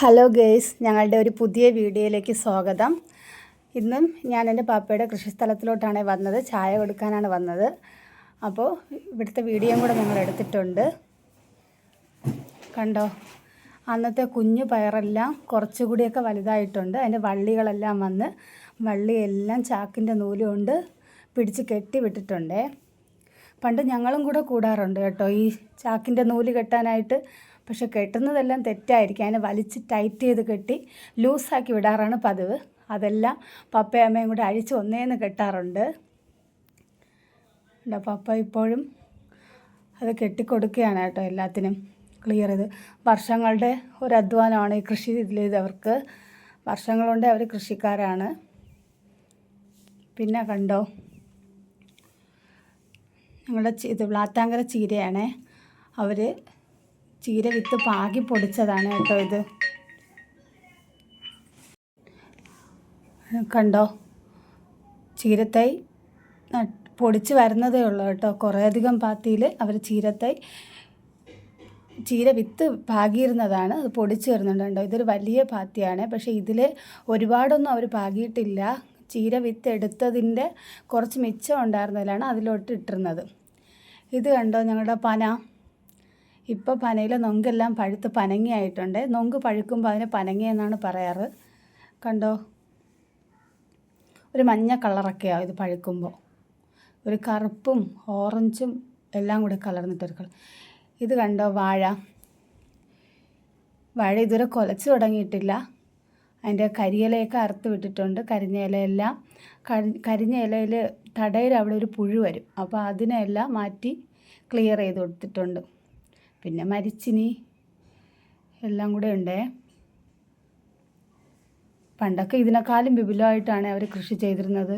Hello guys ഞങ്ങളുടെ ഒരു പുതിയ വീഡിയോയിലേക്ക് സ്വാഗതം. ഇന്നും ഞാൻ എന്റെ പാപ്പയുടെ കൃഷിസ്ഥലത്തിലോട്ടാണ് വന്നത് ചായ കൊടുക്കാനാണ് വന്നത്. അപ്പോൾ ഇവിടുത്തെ വീഡിയോയും കൂടെ ഞങ്ങൾ എടുത്തിട്ടുണ്ട്. കണ്ടോ അന്നത്തെ കുഞ്ഞു പയറെല്ലാം കുറച്ചുകൂടിയൊക്കെ വലുതായിട്ടുണ്ട്. അതിന്റെ വള്ളികളെല്ലാം വന്ന് വള്ളിയെല്ലാം ചാക്കിന്റെ നൂലുകൊണ്ട് പിടിച്ച് കെട്ടി വിട്ടിട്ടുണ്ടേ. പണ്ട് ഞങ്ങളും കൂടെ കൂടാറുണ്ട് കേട്ടോ ഈ ചാക്കിന്റെ നൂൽ കെട്ടാനായിട്ട് പക്ഷെ കെട്ടുന്നതെല്ലാം തെറ്റായിരിക്കും. അതിനെ വലിച്ച് ടൈറ്റ് ചെയ്ത് കെട്ടി ലൂസാക്കി വിടാറാണ് പതിവ്. അതെല്ലാം പപ്പയും അമ്മയും കൂടെ അഴിച്ച് ഒന്നേന്ന് കെട്ടാറുണ്ട്. പപ്പ ഇപ്പോഴും അത് കെട്ടിക്കൊടുക്കുകയാണ് കേട്ടോ എല്ലാത്തിനും. ക്ലിയർ ചെയ്ത്. വർഷങ്ങളുടെ ഒരു അധ്വാനമാണ് ഈ കൃഷി ഇതിൽ അവർക്ക് വർഷങ്ങൾ കൊണ്ട് അവർ കൃഷിക്കാരാണ്. പിന്നെ കണ്ടോ? ഞങ്ങളുടെ ഇത് വ്ളാത്താങ്കര ചീരയാണേ. അവർ ചീര വിത്ത് പാകി പൊടിച്ചതാണ് കേട്ടോ ഇത്. കണ്ടോ? ചീരത്തൈ പൊടിച്ച് വരുന്നതേ ഉള്ളൂ കേട്ടോ. കുറേയധികം പാത്തിയിൽ അവർ ചീരത്തൈ ചീര വിത്ത് പാകിയിരുന്നതാണ്. അത് പൊടിച്ച് വരുന്നുണ്ട് ഇതൊരു വലിയ പാത്തിയാണ്. പക്ഷേ ഇതിൽ ഒരുപാടൊന്നും അവർ പാകിയിട്ടില്ല. ചീര വിത്ത് എടുത്തതിന്റെ കുറച്ച് മിച്ചം ഉണ്ടായിരുന്നതിലാണ് അതിലോട്ട് ഇട്ടിരുന്നത്. ഇത് കണ്ടോ ഞങ്ങളുടെ പന? ഇപ്പോൾ പനയിലെ നൊങ്കെല്ലാം പഴുത്ത് പനങ്ങിയായിട്ടുണ്ട്. നൊങ്ക് പഴുക്കുമ്പോൾ അതിന് പനങ്ങിയെന്നാണ് പറയാറ്. കണ്ടോ? ഒരു മഞ്ഞ കളറൊക്കെയാവും ഇത് പഴുക്കുമ്പോൾ ഒരു കറുപ്പും ഓറഞ്ചും എല്ലാം കൂടി കലർന്നിട്ടൊരു കളർ. ഇത് കണ്ടോ വാഴ? വാഴ ഇതുവരെ കൊലച്ച് തുടങ്ങിയിട്ടില്ല. അതിന്റെ കരിയിലയൊക്കെ അറുത്ത് വിട്ടിട്ടുണ്ട്. കരിഞ്ഞ ഇലയെല്ലാം കരി കരിഞ്ഞ ഇലയിൽ തടയിൽ അവിടെ ഒരു പുഴു വരും. അപ്പോൾ അതിനെല്ലാം മാറ്റി ക്ലിയർ ചെയ്ത് കൊടുത്തിട്ടുണ്ട്. പിന്നെ മരിച്ചിനി. എല്ലാം കൂടെ ഉണ്ട്. പണ്ടൊക്കെ ഇതിനേക്കാളും വിപുലമായിട്ടാണ് അവർ കൃഷി ചെയ്തിരുന്നത്.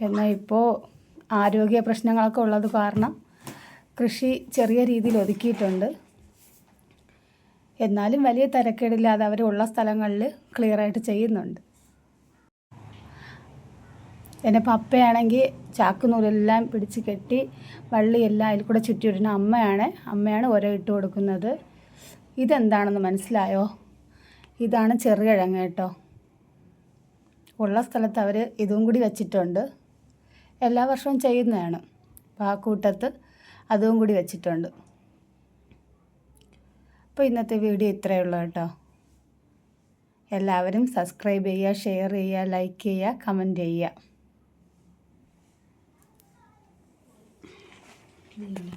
എന്നാൽ ഇപ്പോൾ ആരോഗ്യ പ്രശ്നങ്ങളൊക്കെ ഉള്ളത് കാരണം കൃഷി ചെറിയ രീതിയിൽ ഒതുക്കിയിട്ടുണ്ട്. എന്നാലും വലിയ തിരക്കേടില്ലാതെ അവർ ഉള്ള സ്ഥലങ്ങളിൽ ക്ലിയറായിട്ട് ചെയ്യുന്നുണ്ട്. എന്റെ പപ്പയാണെങ്കിൽ ചാക്കുനൂലെല്ലാം പിടിച്ച് കെട്ടി വള്ളിയെല്ലാം അതിൽ കൂടെ ചുറ്റിയിടുന്ന അമ്മയാണ്. അമ്മയാണ് ഓരോ ഇട്ട് കൊടുക്കുന്നത്. ഇതെന്താണെന്ന് മനസ്സിലായോ? ഇതാണ് ചെറുകിഴങ്ങ് കേട്ടോ. ഉള്ള സ്ഥലത്ത് അവർ ഇതും കൂടി വെച്ചിട്ടുണ്ട്. എല്ലാ വർഷവും ചെയ്യുന്നതാണ്. അപ്പോൾ ആ കൂട്ടത്ത് അതും കൂടി വെച്ചിട്ടുണ്ട്. അപ്പോൾ ഇന്നത്തെ വീഡിയോ ഇത്രയേ ഉള്ളൂ കേട്ടോ. എല്ലാവരും സബ്സ്ക്രൈബ് ചെയ്യുക ഷെയർ ചെയ്യുക ലൈക്ക് ചെയ്യുക കമന്റ് ചെയ്യുക. 嗯。